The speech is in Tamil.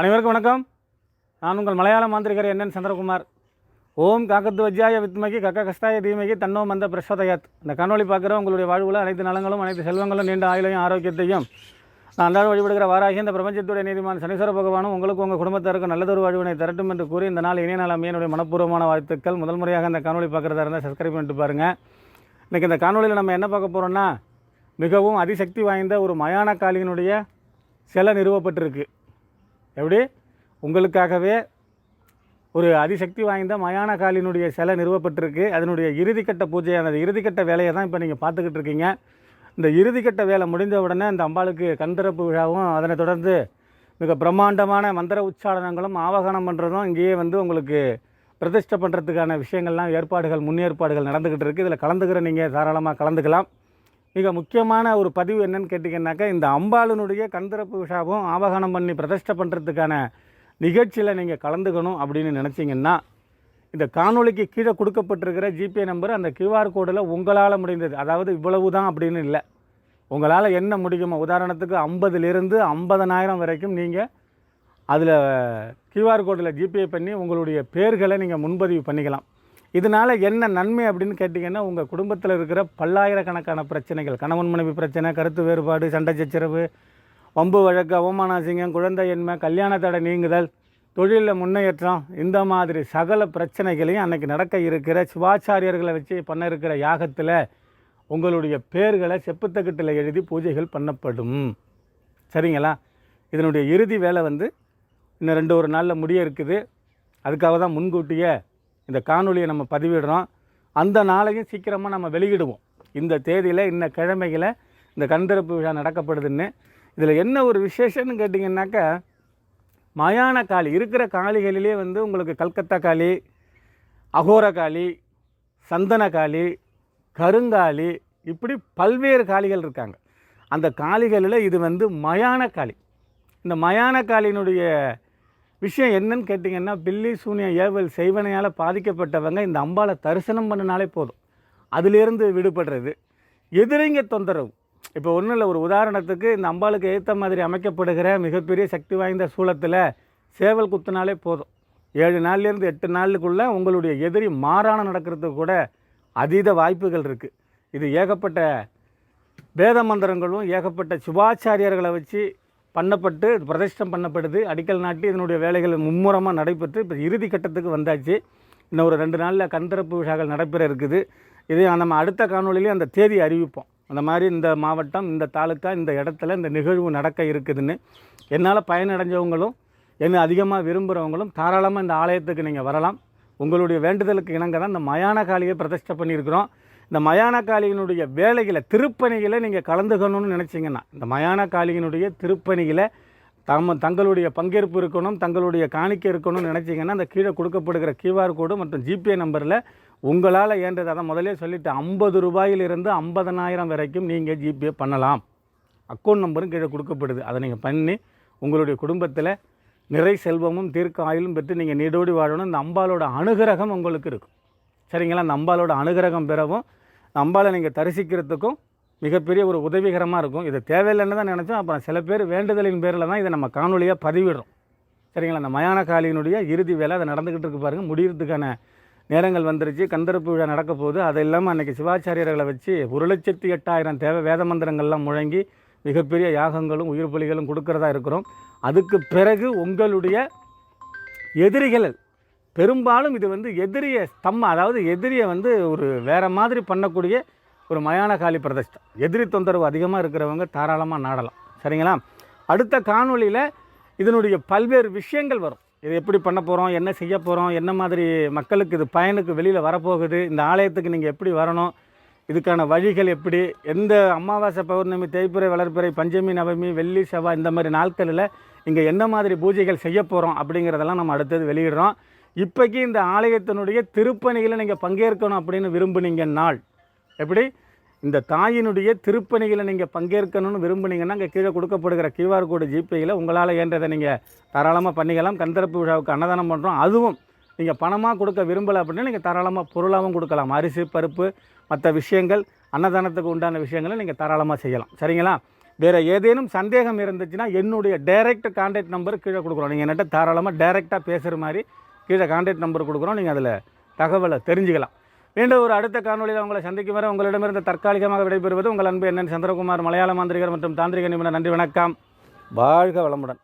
அனைவருக்கும் வணக்கம். நான் உங்கள் மலையாள மாந்திரிகர் என்னன் சந்திரகுமார். ஓம் காக்கத்து வஜ்ஜாய வித்மகி கக்க கஸ்தாய தீமகி தன்னோ மந்த பிரசோதயாத். இந்த காணொளி பார்க்குற உங்களுடைய வாழ்வில் அனைத்து நலங்களும் அனைத்து செல்வங்களும் நீண்ட ஆயுளையும் ஆரோக்கியத்தையும் நான் அன்றாட வழிபடுகிற வாராகி இந்த பிரபஞ்சத்துடைய நீதிமான் சனீஸ்வர பகவானும் உங்களுக்கு உங்கள் குடும்பத்தாருக்கு நல்லதொரு வாழ்வினை தரட்டும் என்று கூறி இந்த நாள் இணைய நாள் அமைய மனப்பூர்வமான வாழ்த்துக்கள். முதல் முறையாக இந்த காணொளி பார்க்குறதா இருந்தால் சப்ஸ்கிரைப் பண்ணிட்டு பாருங்கள் இன்றைக்கி இந்த காணொளியில் நம்ம என்ன பார்க்க போகிறோம்னா மிகவும் அதிசக்தி வாய்ந்த ஒரு மயான காளியினுடைய சிலை நிறுவப்பட்டிருக்கு. எப்படி? உங்களுக்காகவே ஒரு அதிசக்தி வாய்ந்த மயானகாலினுடைய சிலை நிறுவப்பட்டிருக்கு. அதனுடைய இறுதிக்கட்ட பூஜையான அந்த இறுதிக்கட்ட வேலையை தான் இப்போ நீங்கள் பார்த்துக்கிட்டு இருக்கீங்க. இந்த இறுதிக்கட்ட வேலை முடிந்த உடனே இந்த அம்பாளுக்கு கண்திறப்பு விழாவும் அதனைத் தொடர்ந்து மிக பிரம்மாண்டமான மந்திர உச்சாரணங்களும் ஆவாகனம் பண்ணுறதும் இங்கேயே வந்து உங்களுக்கு பிரதிஷ்டை பண்ணுறதுக்கான விஷயங்கள்லாம் ஏற்பாடுகள் முன்னேற்பாடுகள் நடந்துக்கிட்டு இருக்குது இதில் கலந்துக்கிற நீங்கள் தாராளமாக கலந்துக்கலாம். மிக முக்கியமான ஒரு பதிவு என்னன்னு கேட்டிங்கன்னாக்கா இந்த அம்பாளுனுடைய கண்திறப்பு விழாவும் ஆவாகனம் பண்ணி பிரதிஷ்டை பண்ணுறதுக்கான நிகழ்ச்சியில் நீங்கள் கலந்துக்கணும் அப்படின்னு நினச்சிங்கன்னா இந்த காணொளிக்கு கீழே கொடுக்கப்பட்டிருக்கிற ஜிபே நம்பர் அந்த கியூஆர் கோடில் உங்களால் முடிந்தது அதாவது இவ்வளவு தான் அப்படின்னு இல்லை. உங்களால் என்ன முடியுமோ உதாரணத்துக்கு ஐம்பதுலேருந்து ஐம்பதனாயிரம் வரைக்கும் நீங்கள் அதில் கியூஆர் கோடில் ஜிபே பண்ணி உங்களுடைய பேர்களை நீங்கள் முன்பதிவு பண்ணிக்கலாம். இதனால் என்ன நன்மை அப்படின்னு கேட்டிங்கன்னா உங்கள் குடும்பத்தில் இருக்கிற பல்லாயிரக்கணக்கான பிரச்சனைகள் கணவன் மனைவி பிரச்சனை கருத்து வேறுபாடு சண்டை சச்சரவு வம்பு வழக்கு அவமானசிங்கம் குழந்தையின்மை கல்யாண தடை நீங்குதல் தொழிலில் முன்னேற்றம் இந்த மாதிரி சகல பிரச்சனைகளையும் அன்னைக்கு நடக்க இருக்கிற சிவாச்சாரியர்களை வச்சு பண்ண இருக்கிற யாகத்தில் உங்களுடைய பேர்களை செப்புத்தக்கட்டில் எழுதி பூஜைகள் பண்ணப்படும். சரிங்களா? இதனுடைய இறுதி வேலை வந்து இன்னும் ரெண்டு ஒரு நாளில் முடிய இருக்குது. அதுக்காக தான் முன்கூட்டியே இந்த காணொளியை நம்ம பதிவிடுறோம். அந்த நாளையும் சீக்கிரமாக நம்ம வெளியிடுவோம். இந்த தேதியில் இந்த கிழமைகளை இந்த கண்திறப்பு விழா நடக்கப்படுதுன்னு. இதில் என்ன ஒரு விசேஷம்னு கேட்டிங்கன்னாக்கா மயான காளி இருக்கிற காளிகளிலே வந்து உங்களுக்கு கல்கத்தா காளி அகோர காளி சந்தன காளி கருங்காளி இப்படி பல்வேறு காளிகள் இருக்காங்க. அந்த காளிகளில் இது வந்து மயான காளி. இந்த மயான காளியினுடைய விஷயம் என்னன்னு கேட்டிங்கன்னா பில்லி சூனிய ஏவல் செய்வனையால் பாதிக்கப்பட்டவங்க இந்த அம்பாளை தரிசனம் பண்ணினாலே போதும். அதிலிருந்து விடுபடுறது. எதிரிங்க தொந்தரவு. இப்போ ஒன்றும் இல்லை ஒரு உதாரணத்துக்கு இந்த அம்பாளுக்கு ஏற்ற மாதிரி அமைக்கப்படுகிற மிகப்பெரிய சக்தி வாய்ந்த சூளத்தில் சேவல் குத்துனாலே போதும். ஏழு நாள்லேருந்து எட்டு நாளுக்குள்ளே உங்களுடைய எதிரி மாறான நடக்கிறதுக்கு கூட அதீத வாய்ப்புகள் இருக்குது இது ஏகப்பட்ட வேத மந்திரங்களும் ஏகப்பட்ட சிவாச்சாரியர்களை வச்சு பண்ணப்பட்டு பிரதிஷ்டம் பண்ணப்படுது. அடிக்கல் நாட்டி இதனுடைய வேலைகள் மும்முரமாக நடைபெற்று இப்போ இறுதி கட்டத்துக்கு வந்தாச்சு. இன்னும் ஒரு ரெண்டு நாளில் கண்திறப்பு விழாக்கள் நடைபெற இருக்குது. இது நம்ம அடுத்த காணொலியிலே அந்த தேதி அறிவிப்போம். அந்த மாதிரி இந்த மாவட்டம் இந்த தாலுக்கா இந்த இடத்துல இந்த நிகழ்வு நடக்க இருக்குதுன்னு. என்னால் பயனடைஞ்சவங்களும் என்னை அதிகமாக விரும்புகிறவங்களும் தாராளமாக இந்த ஆலயத்துக்கு நீங்கள் வரலாம். உங்களுடைய வேண்டுதலுக்கு இணங்க தான் இந்த மயான காளியை பிரதிஷ்டை பண்ணியிருக்கிறோம். இந்த மயானக்காளியினுடைய வேலைகளை திருப்பணிகளை நீங்கள் கலந்துக்கணும்னு நினச்சிங்கன்னா இந்த மயானக்காளியினுடைய திருப்பணிகளை தம் தங்களுடைய பங்கேற்பு இருக்கணும் தங்களுடைய காணிக்கை இருக்கணும்னு நினச்சிங்கன்னா அந்த கீழே கொடுக்கப்படுகிற கியூஆர் கோடு மற்றும் ஜிபே நம்பரில் உங்களால் ஏன்றது அதை முதலே சொல்லிட்டு ஐம்பது ரூபாயிலிருந்து ஐம்பதனாயிரம் வரைக்கும் நீங்கள் ஜிபே பண்ணலாம். அக்கௌண்ட் நம்பரும் கீழே கொடுக்கப்படுது. அதை நீங்கள் பண்ணி உங்களுடைய குடும்பத்தில் நிறை செல்வமும் தீர்க்க ஆயுளும் பெற்று நீங்கள் நீடோடி வாழணும். இந்த அம்பாலோட அனுகிரகம் உங்களுக்கு இருக்கும். சரிங்களா? அந்த அம்பாலோட அனுகிரகம் பெறவும் இந்த நீங்கள் தரிசிக்கிறதுக்கும் மிகப்பெரிய ஒரு உதவிகரமாக இருக்கும். இது தேவையில்லைன்னு தான் நினச்சோம். அப்புறம் சில பேர் வேண்டுதலின் பேரில் தான் இதை நம்ம காணொலியாக பதிவிடுறோம். சரிங்களா? அந்த மயான காலியினுடைய இறுதி வேலை அதை நடந்துக்கிட்டு இருக்கு பாருங்கள் முடிகிறதுக்கான நேரங்கள் வந்துருச்சு. கந்தரப்பு விழா நடக்க போகுது. அது இல்லாமல் அன்றைக்கி சிவாச்சாரியர்களை வச்சு ஒரு லட்சத்தி எட்டாயிரம் தேவை வேத மந்திரங்கள்லாம் முழங்கி மிகப்பெரிய யாகங்களும் உயிர் பலிகளும் கொடுக்கறதா இருக்கிறோம். அதுக்கு பிறகு உங்களுடைய எதிரிகள் பெரும்பாலும் இது வந்து எதிரியை ஸ்தம்ம அதாவது எதிரியை வந்து ஒரு வேறு மாதிரி பண்ணக்கூடிய ஒரு மயான காளி பிரதிஷ்டம் எதிரி தொந்தரவு அதிகமாக இருக்கிறவங்க தாராளமாக நாடலாம். சரிங்களா? அடுத்த காணொளியில் இதனுடைய பல்வேறு விஷயங்கள் வரும். இது எப்படி பண்ண போகிறோம் என்ன செய்ய போகிறோம் என்ன மாதிரி மக்களுக்கு இது பயனுக்கு வெளியில் வரப்போகுது? இந்த ஆலயத்துக்கு நீங்கள் எப்படி வரணும்? இதுக்கான வழிகள் எப்படி? எந்த அமாவாசை பௌர்ணமி தேய்பிறை வளர்ப்பிறை பஞ்சமி நவமி வெள்ளி செவ்வாய் இந்த மாதிரி நாட்களில் இங்கே என்ன மாதிரி பூஜைகள் செய்ய போகிறோம் அப்படிங்கிறதெல்லாம் நம்ம அடுத்தது வெளியிடுறோம். இப்போக்கி இந்த ஆலயத்தினுடைய திருப்பணிகளை நீங்கள் பங்கேற்கணும் அப்படின்னு விரும்புனீங்க நாள் எப்படி? இந்த தாயினுடைய திருப்பணிகளை நீங்கள் பங்கேற்கணும்னு விரும்புனீங்கன்னா இங்கே கீழே கொடுக்கப்படுகிற கியூஆர் கோடு ஜிபேயில் உங்களால் ஏன்றதை நீங்கள் தாராளமாக பண்ணிக்கலாம். கந்தரப்பு விழாவுக்கு அன்னதானம் பண்ணுறோம் அதுவும் நீங்கள் பணமாக கொடுக்க விரும்பலை அப்படின்னா நீங்கள் தாராளமாக பொருளாகவும் கொடுக்கலாம். அரிசி பருப்பு மற்ற விஷயங்கள் அன்னதானத்துக்கு உண்டான விஷயங்களை நீங்கள் தாராளமாக செய்யலாம். சரிங்களா? வேறு ஏதேனும் சந்தேகம் இருந்துச்சுன்னா என்னுடைய டைரக்ட் கான்டாக்ட் நம்பர் கீழே கொடுக்குறோம். நீங்கள் என்கிட்ட தாராளமாக டைரெக்டாக பேசுகிற மாதிரி கீழே கான்டாக்ட் நம்பர் கொடுக்குறோம். நீங்கள் அதில் தகவலை தெரிஞ்சுக்கலாம். மீண்டும் ஒரு அடுத்த காணொலியில் உங்களை சந்திக்கும் வரை உங்களிடமிருந்து தற்காலிகமாக விடைபெறுவது உங்கள் அன்பு என்னன் சந்திரகுமார் மலையாள மாந்திரிகர் மற்றும் தாந்திரிக நிபுணர். நன்றி வணக்கம். வாழ்க வளமுடன்.